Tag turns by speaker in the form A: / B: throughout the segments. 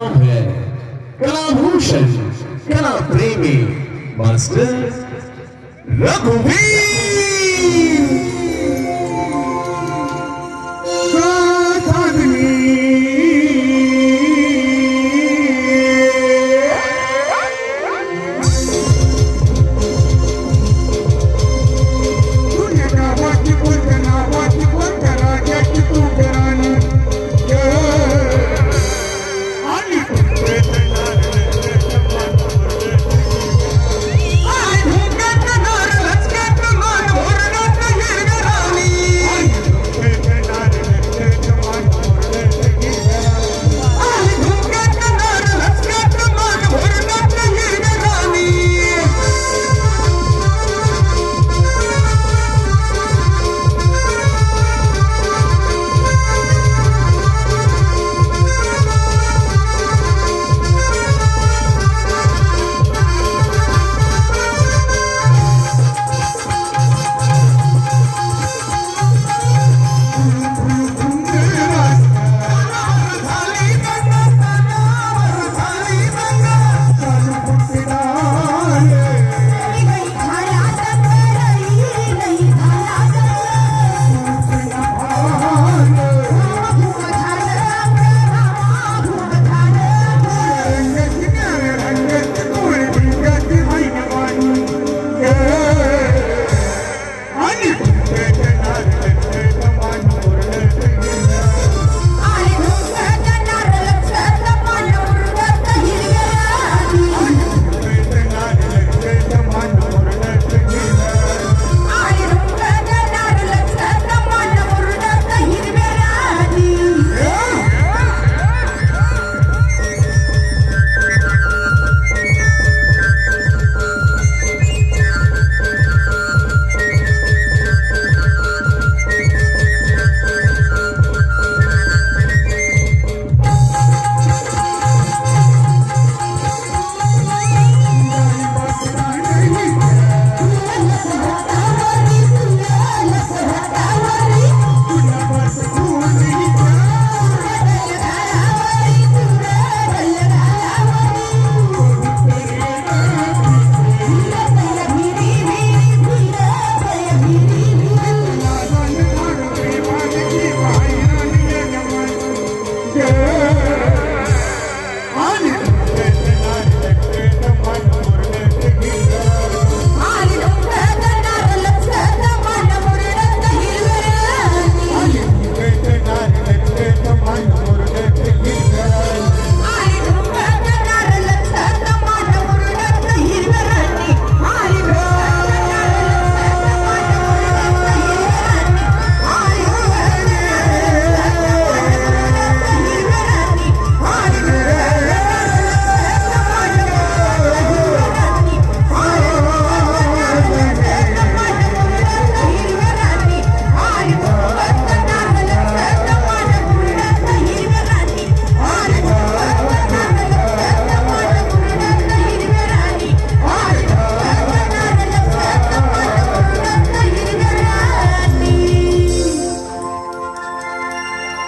A: है कलाभूषण कला प्रेमी मास्टर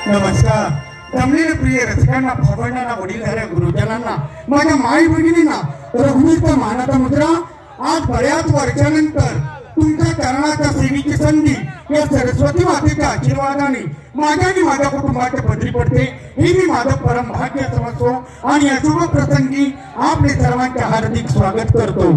B: नमस्कार. जमलेले प्रिय रसिकांना भावंडांना वडीलधाऱ्या गुरुजनांना माझ्या माई भगिनींना रघुवीरचा मानाचा मुद्रा आज बऱ्याच वर्षानंतर तुमच्या चरणाच्या सेवेची संधी या सरस्वती मातेच्या आशीर्वादाने माझ्या आणि माझ्या कुटुंबाच्या पदरी पडते. हे मी माझं परम भाग्य समजतो आणि या शुभ प्रसंगी आपले सर्वांचे हार्दिक स्वागत करतो.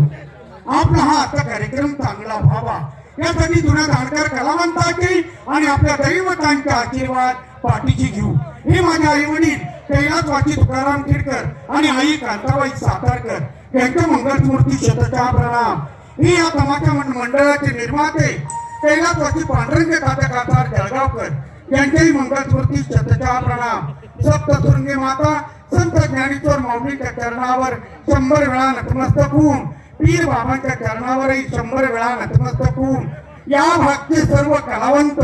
B: आपला हा आजचा कार्यक्रम चांगला व्हावा. यासाठी जुन्या धाडकर कलावंताची आणि आपल्या दैवतांच्या आशीर्वाद पाठीशी घेऊ. हे माझे आई वडील कैलासवासी तुकाराम खेडकर आणि आई कांताबाई सातारकर यांच्या मंगलमूर्ती शतचा प्रणाम. ही या तमाशा मंडळाचे निर्माते कैलास वाची तात्या कातार जळगावकर यांच्याही मंगलमूर्ती शतचा प्रणाम. सप्तशृंगी माता संत ज्ञानेश्वर माऊलींच्या चरणावर शंभर वेळा नतमस्तक होऊन पीर बाबांच्या चरणावरही शंभर वेळा नतमस्तक होऊन या भागचे सर्व कलावंत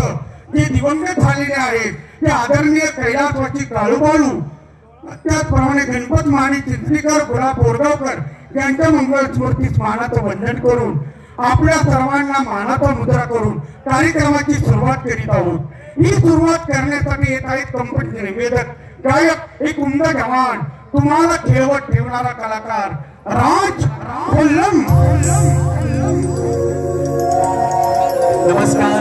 B: जे दिवंगत झालेले आहेत ते आदरणीय कैलासवाची काळूबाळू त्याचप्रमाणे गणपत माने चिंचणीकर गुलाब बोरगावकर यांच्या मंगल स्मृती मानाचं वंदन करून आपल्या सर्वांना मानाचा मुद्रा करून कार्यक्रमाची सुरुवात करीत आहोत. ही सुरुवात करण्यासाठी येत आहेत कंपनीचे निवेदक गायक एक उमदा जवान तुम्हाला खेळवत ठेवणारा कलाकार राज कोल्लम
A: नमस्कार।